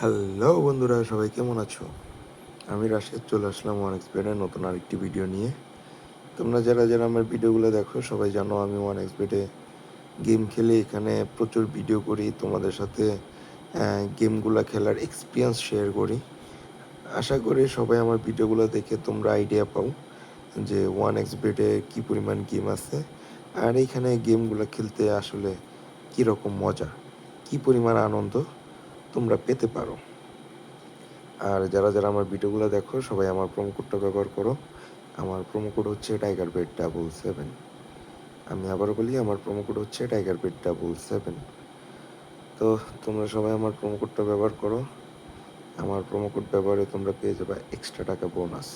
Hello বন্ধুরা, সবাই কেমন আছো? আমি রাশেদ, চলে আসলাম ওয়ান এক্সপেডের নতুন আরেকটি ভিডিও নিয়ে। তোমরা যারা যারা আমার ভিডিওগুলো দেখো, সবাই জানো আমি ওয়ান এক্সপেডে গেম খেলি এখানে প্রচুর ভিডিও করি। তোমাদের সাথে গেমগুলো খেলার এক্সপিরিয়েন্স শেয়ার করি। আশা করি সবাই আমার ভিডিওগুলো দেখে তোমরা আইডিয়া পাও যে ওয়ান এক্সপেডে কী পরিমাণ গেম আছে। আর এইখানে গেমগুলো খেলতে আসলে কীরকম মজা, কী পরিমাণ আনন্দ তোমরা পেতে পারো। আর যারা যারা আমার ভিডিওগুলো দেখো, সবাই আমার প্রোমো কোডটা ব্যবহার করো। আমার প্রোমো কোড হচ্ছে টাইগার বেড ডাবল সেভেন আমি আবারও বলি, আমার প্রোমো কোড হচ্ছে টাইগার বেড ডাবল সেভেন তো তোমরা সবাই আমার প্রোমো কোডটা ব্যবহার করো। আমার প্রোমো কোড ব্যবহারে তোমরা পেয়ে যাবে এক্সট্রা টাকা বোনাস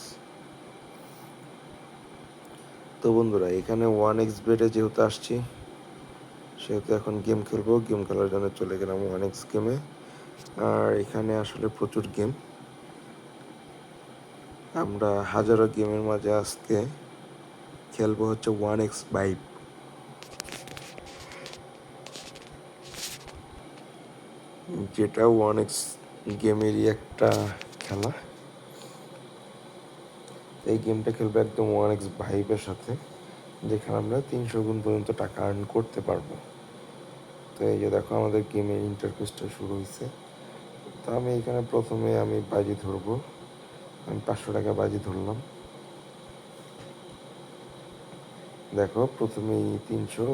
তো বন্ধুরা, এখানে ওয়ান এক্স বেডে যেহেতু আসছি, সেহেতু এখন গেম খেলব। গেম খেলার জন্য চলে গেলাম ওয়ান এক্স গেমে আর এখানে আসলে প্রচুর গেম। আমরা হাজারো গেমের মাঝে আজকে খেলব হচ্ছে ওয়ান এক্স বাইক যেটা ওয়ান এক্স গেমেরই একটা খেলা। এই গেমটা খেলব একদম ওয়ান এক্স ভাইবের সাথে, যেখানে আমরা তিনশো গুণ পর্যন্ত টাকা আর্ন করতে পারব। তো এই যে দেখো আমাদের গেমের ইন্টারফেসটা শুরু হয়েছে তো আমি এখানে প্রথমে আমি বাজি ধরবো। আমি পাঁচশো টাকা বাজি ধরলাম। দেখো, প্রথমেই তিনশো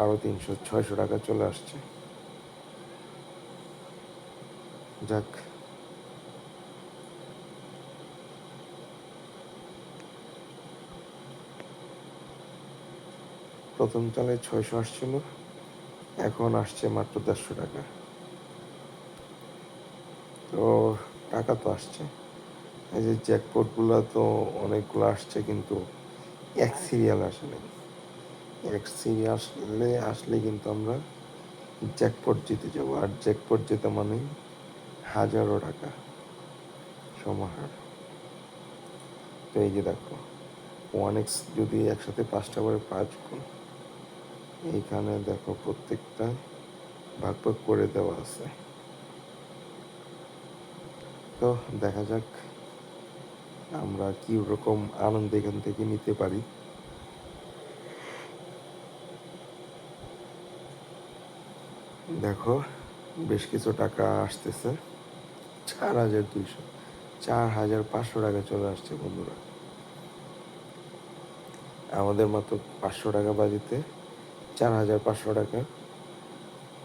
আরও তিনশো, ছয়শো টাকা চলে আসছে। যাক। প্রথম চালে ছয়শো আসছিল, এখন আসছে মাত্র দেড়শো টাকা। তো টাকা তো আসছে। এই যে জ্যাকপটগুলো তো অনেকগুলো আসছে কিন্তু এক সিরিয়াল আসে নাই এক সিরিয়াল আসলে আসলে কিন্তু আমরা জ্যাকপট জিতে যাব। আর জ্যাকপট জেতা মানে হাজারো টাকা সমাহার। তো এই যে দেখো ওয়ান এক্স যদি একসাথে পাঁচটা করে পাঁচ গুণ, এইখানে দেখো প্রত্যেকটা ভাগ ভাগ করে দেওয়া আছে। তো দেখা যাক আমরা কি রকম আনন্দ এখান থেকে নিতে পারি। দেখো, বেশ কিছু টাকা আসতেছে। চার হাজার দুইশো, চার হাজার পাঁচশো টাকা চলে আসছে বন্ধুরা। আমাদের মাত্র পাঁচশো টাকা বাজিতে চার হাজার পাঁচশো টাকা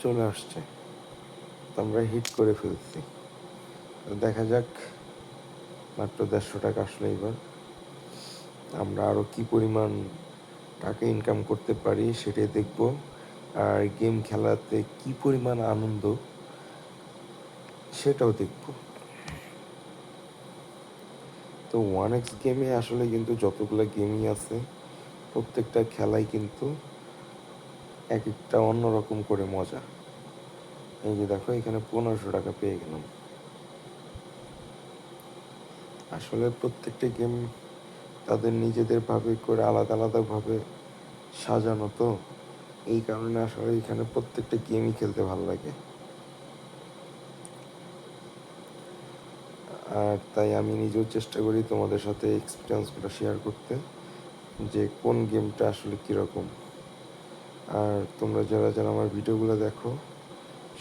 চলে আসছে। আমরা হিট করে ফেলছি। দেখা যাক, মাত্র দেড়শো টাকা আসলে এবার। আমরা আরও কি পরিমাণ টাকা ইনকাম করতে পারি সেটাই দেখব। আর গেম খেলাতে কি পরিমাণ আনন্দ সেটাও দেখব। তো ওয়ান এক্স গেমে আসলে কিন্তু যতগুলো গেমই আছে, প্রত্যেকটা খেলাই কিন্তু এক একটা অন্যরকম করে মজা। এই যে দেখো, এখানে পনেরোশো টাকা পেয়ে গেলাম। আসলে প্রত্যেকটা গেম তাদের নিজেদের ভাবে করে আলাদা আলাদাভাবে সাজানো তো। এই কারণে আসলে এখানে প্রত্যেকটা গেমই খেলতে ভালো লাগে। আর তাই আমি নিজেও চেষ্টা করি তোমাদের সাথে এক্সপিরিয়েন্সগুলো শেয়ার করতে, যে কোন গেমটা আসলে কীরকম। আর তোমরা যারা যারা আমার ভিডিওগুলো দেখো,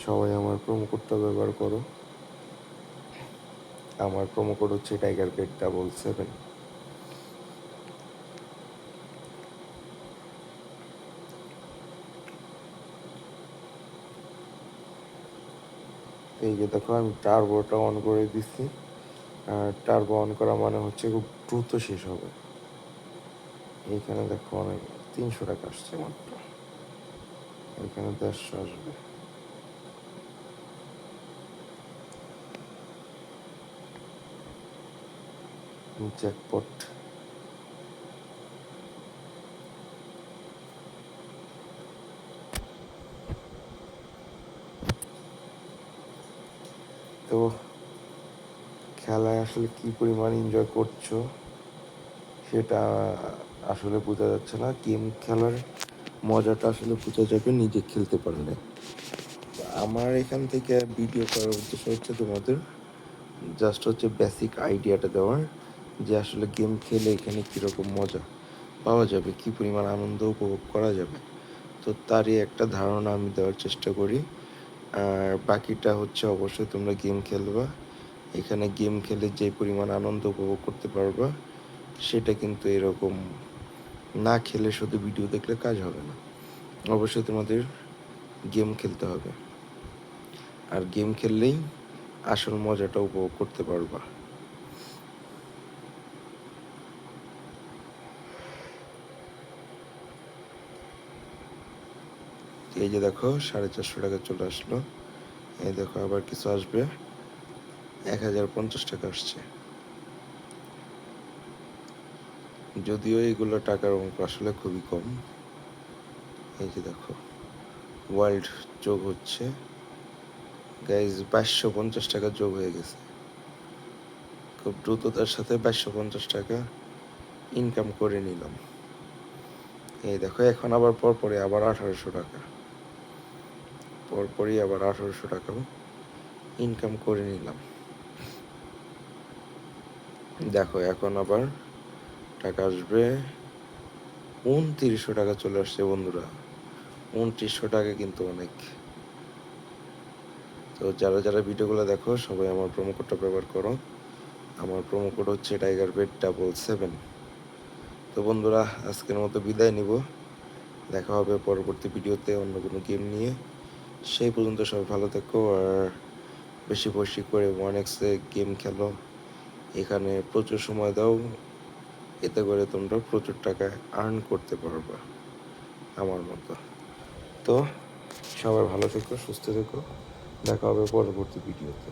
সবাই আমার প্রোমো কোডটা ব্যবহার করো। আমার প্রোমো কোড হচ্ছে টাইগার বেড ডাবল সেভেন এই যে দেখো, আমি টার্বোটা অন করে দিচ্ছি। আর টার্বো অন করা মানে হচ্ছে খুব দ্রুত শেষ হবে। এইখানে দেখো অনেক, তিনশো টাকা আসছে মাত্র। এখানে দেড়শো আসবে। জ্যাকপট তো, খেলায় আসলে কি পরিমাণ এনজয় করছ, সেটা আসলে বোঝা যাচ্ছে না। গেম খেলার মজাটা আসলে বোঝা যাবে, নিজে খেলতে পারলে। আমার এখান থেকে ভিডিও করার উদ্দেশ্য হচ্ছে তোমাদের জাস্ট হচ্ছে বেসিক আইডিয়াটা দেওয়ার। যে আসলে গেম খেলে এখানে কীরকম মজা পাওয়া যাবে, কী পরিমাণ আনন্দ উপভোগ করা যাবে। তো তারই একটা ধারণা আমি দেওয়ার চেষ্টা করি। আর বাকিটা হচ্ছে অবশ্যই তোমরা গেম খেলবা। এখানে গেম খেলে যে পরিমাণ আনন্দ উপভোগ করতে পারবা, সেটা কিন্তু এরকম না খেলে শুধু ভিডিও দেখলে কাজ হবে না। অবশ্যই তোমাদের গেম খেলতে হবে। আর গেম খেললেই আসল মজাটা উপভোগ করতে পারবা। এই যে দেখো, সাড়ে চারশো টাকা চলে আসলো। এই দেখো, আবার কিছু আসবে। এক হাজার পঞ্চাশ টাকা আসছে। যদিও এগুলো টাকার অঙ্ক আসলে খুবই কম। এই যে দেখো, ওয়ার্ল্ড যোগ হচ্ছে। গাইজ বাইশশো পঞ্চাশ টাকা যোগ হয়ে গেছে। খুব দ্রুততার সাথে বাইশশো পঞ্চাশ টাকা ইনকাম করে নিলাম। এই দেখো, এখন আবার পরপরে আবার আঠারোশো টাকা। পরপরই আবার আঠারোশো টাকাও ইনকাম করে নিলাম। দেখো, এখন আবার টাকা আসবে। উনত্রিশশো টাকা চলে আসছে বন্ধুরা। উনত্রিশশো টাকা কিন্তু অনেক। তো যারা যারা ভিডিওগুলো দেখো, সবাই আমার প্রোমো কোডটা ব্যবহার করো। আমার প্রোমো কোড হচ্ছে টাইগার বেড ডাবল সেভেন তো বন্ধুরা, আজকের মতো বিদায় নিব। দেখা হবে পরবর্তী ভিডিওতে অন্য কোনো গেম নিয়ে। সেই পর্যন্ত সবাই ভালো থেকো, আর বেশি বেশি করে ওয়ান এক্সে গেম খেলো। এখানে প্রচুর সময় দাও, এতে করে তোমরা প্রচুর টাকা আর্ন করতে পারবা, আমার মতো। তো সবাই ভালো থেকো, সুস্থ থেকো, দেখা হবে পরবর্তী ভিডিওতে।